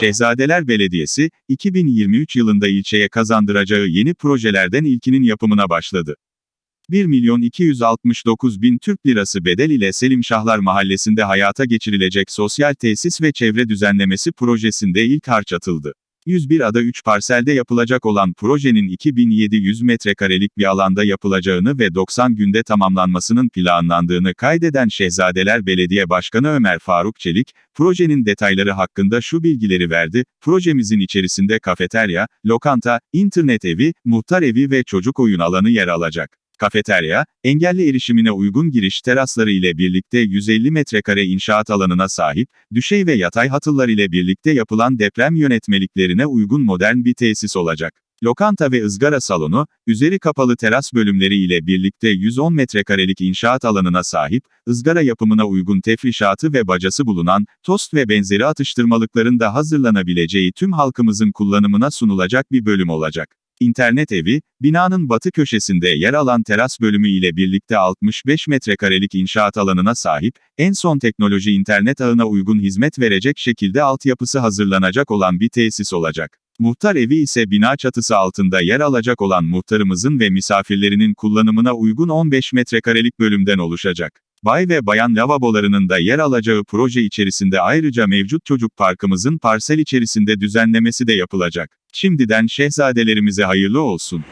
Şehzadeler Belediyesi, 2023 yılında ilçeye kazandıracağı yeni projelerden ilkinin yapımına başladı. 1 milyon 269 bin Türk lirası bedel ile Selim Şahlar Mahallesi'nde hayata geçirilecek sosyal tesis ve çevre düzenlemesi projesinde ilk harç atıldı. 101 ada 3 parselde yapılacak olan projenin 2700 metrekarelik bir alanda yapılacağını ve 90 günde tamamlanmasının planlandığını kaydeden Şehzadeler Belediye Başkanı Ömer Faruk Çelik, projenin detayları hakkında şu bilgileri verdi, projemizin içerisinde kafeterya, lokanta, internet evi, muhtar evi ve çocuk oyun alanı yer alacak. Kafeterya, engelli erişimine uygun giriş terasları ile birlikte 150 metrekare inşaat alanına sahip, düşey ve yatay hatıllar ile birlikte yapılan deprem yönetmeliklerine uygun modern bir tesis olacak. Lokanta ve ızgara salonu, üzeri kapalı teras bölümleri ile birlikte 110 metrekarelik inşaat alanına sahip, ızgara yapımına uygun tefrişatı ve bacası bulunan, tost ve benzeri atıştırmalıkların da hazırlanabileceği tüm halkımızın kullanımına sunulacak bir bölüm olacak. İnternet evi, binanın batı köşesinde yer alan teras bölümü ile birlikte 65 metrekarelik inşaat alanına sahip, en son teknoloji internet ağına uygun hizmet verecek şekilde altyapısı hazırlanacak olan bir tesis olacak. Muhtar evi ise bina çatısı altında yer alacak olan muhtarımızın ve misafirlerinin kullanımına uygun 15 metrekarelik bölümden oluşacak. Bay ve bayan lavabolarının da yer alacağı proje içerisinde ayrıca mevcut çocuk parkımızın parsel içerisinde düzenlemesi de yapılacak. Şimdiden şehzadelerimize hayırlı olsun.